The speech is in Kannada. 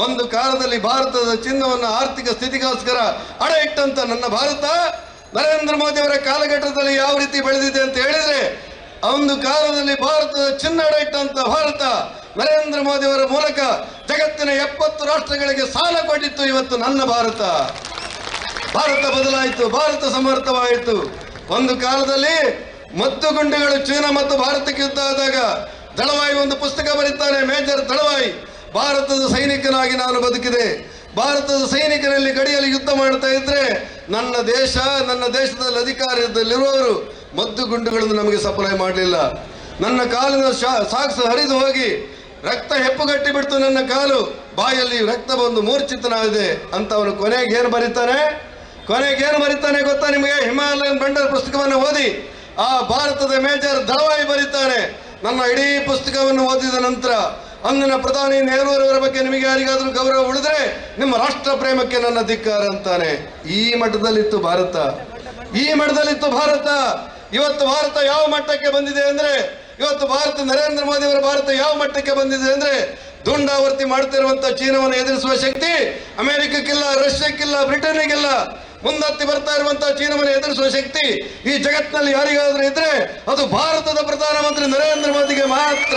ಒಂದು ಕಾಲದಲ್ಲಿ ಭಾರತದ ಚಿನ್ನವನ್ನು ಆರ್ಥಿಕ ಸ್ಥಿತಿಗೋಸ್ಕರ ಅಡ ಇಟ್ಟಂತ ನನ್ನ ಭಾರತ, ನರೇಂದ್ರ ಮೋದಿ ಅವರ ಕಾಲಘಟ್ಟದಲ್ಲಿ ಯಾವ ರೀತಿ ಬೆಳೆದಿದೆ ಅಂತ ಹೇಳಿದ್ರೆ, ಒಂದು ಕಾಲದಲ್ಲಿ ಭಾರತದ ಚಿನ್ನ ಅಡ ಇಟ್ಟಂತ ಭಾರತ ನರೇಂದ್ರ ಮೋದಿ ಅವರ ಮೂಲಕ ಜಗತ್ತಿನ ಎಪ್ಪತ್ತು ರಾಷ್ಟ್ರಗಳಿಗೆ ಸಾಲ ಕೊಟ್ಟಿತ್ತು ಇವತ್ತು ನನ್ನ ಭಾರತ. ಭಾರತ ಬದಲಾಯಿತು, ಭಾರತ ಸಮರ್ಥವಾಯಿತು. ಒಂದು ಕಾಲದಲ್ಲಿ ಮದ್ದು ಗುಂಡುಗಳು ಚೀನಾ ಮತ್ತು ಭಾರತಕ್ಕೆ ಯುದ್ಧ ಆದಾಗ ದಳವಾಯಿ ಒಂದು ಪುಸ್ತಕ ಬರೀತಾನೆ, ಮೇಜರ್ ದಳವಾಯಿ. ಭಾರತದ ಸೈನಿಕನಾಗಿ ನಾನು ಬದುಕಿದೆ. ಭಾರತದ ಸೈನಿಕರಲ್ಲಿ ಗಡಿಯಲ್ಲಿ ಯುದ್ಧ ಮಾಡ್ತಾ ಇದ್ರೆ ನನ್ನ ದೇಶ, ನನ್ನ ದೇಶದಲ್ಲಿ ಅಧಿಕಾರದಲ್ಲಿರುವವರು ಮದ್ದು ಗುಂಡುಗಳನ್ನು ನಮಗೆ ಸಪ್ಲೈ ಮಾಡಲಿಲ್ಲ. ನನ್ನ ಕಾಲಿನ ಶಾ- ಸಾಕ್ಸ್ ಹರಿದು ಹೋಗಿ ರಕ್ತ ಹೆಪ್ಪುಗಟ್ಟಿ ಬಿಡ್ತು ನನ್ನ ಕಾಲು. ಬಾಯಲ್ಲಿ ರಕ್ತ ಬಂದು ಮೂರ್ಛಿತನಾಗಿದೆ ಅಂತ ಅವನು ಕೊನೆಗೆ ಏನು ಬರೀತಾನೆ? ಕೊನೆಗೆ ಏನು ಬರೀತಾನೆ ಗೊತ್ತಾ ನಿಮಗೆ? ಹಿಮಾಲಯನ್ ಬಂಡರ್ ಪುಸ್ತಕವನ್ನು ಓದಿ. ಆ ಭಾರತದ ಮೇಜರ್ ದಳವಾಯಿ ಬರೀತಾನೆ. ನನ್ನ ಇಡೀ ಪುಸ್ತಕವನ್ನು ಓದಿದ ನಂತರ ಅಂದಿನ ಪ್ರಧಾನಿ ನೆಹರೂರವರ ಬಗ್ಗೆ ನಿಮಗೆ ಯಾರಿಗಾದರೂ ಗೌರವ ಉಳಿದ್ರೆ ನಿಮ್ಮ ರಾಷ್ಟ್ರ ಪ್ರೇಮಕ್ಕೆ ನನ್ನ ಧಿಕ್ಕಾರ ಅಂತಾನೆ. ಈ ಮಟ್ಟದಲ್ಲಿತ್ತು ಭಾರತ. ಈ ಮಟ್ಟದಲ್ಲಿತ್ತು ಭಾರತ. ಇವತ್ತು ಭಾರತ ಯಾವ ಮಟ್ಟಕ್ಕೆ ಬಂದಿದೆ ಅಂದ್ರೆ, ಇವತ್ತು ಭಾರತ ನರೇಂದ್ರ ಮೋದಿ ಅವರ ಭಾರತ ಯಾವ ಮಟ್ಟಕ್ಕೆ ಬಂದಿದೆ ಅಂದ್ರೆ, ದುಂಡಾವರ್ತಿ ಮಾಡ್ತಿರುವಂತ ಚೀನಾವನ್ನು ಎದುರಿಸುವ ಶಕ್ತಿ ಅಮೆರಿಕಕ್ಕಿಲ್ಲ, ರಷ್ಯಾಕ್ಕಿಲ್ಲ ಬ್ರಿಟನ್ಗೆಲ್ಲ ಮುಂದತ್ತಿ ಬರ್ತಾ ಇರುವಂತಹ ಚೀನಾವನ್ನು ಎದುರಿಸುವ ಶಕ್ತಿ ಈ ಜಗತ್ತಿನಲ್ಲಿ ಯಾರಿಗಾದ್ರೂ ಇದ್ರೆ ಅದು ಭಾರತದ ಪ್ರಧಾನಮಂತ್ರಿ ನರೇಂದ್ರ ಮೋದಿಗೆ ಮಾತ್ರ.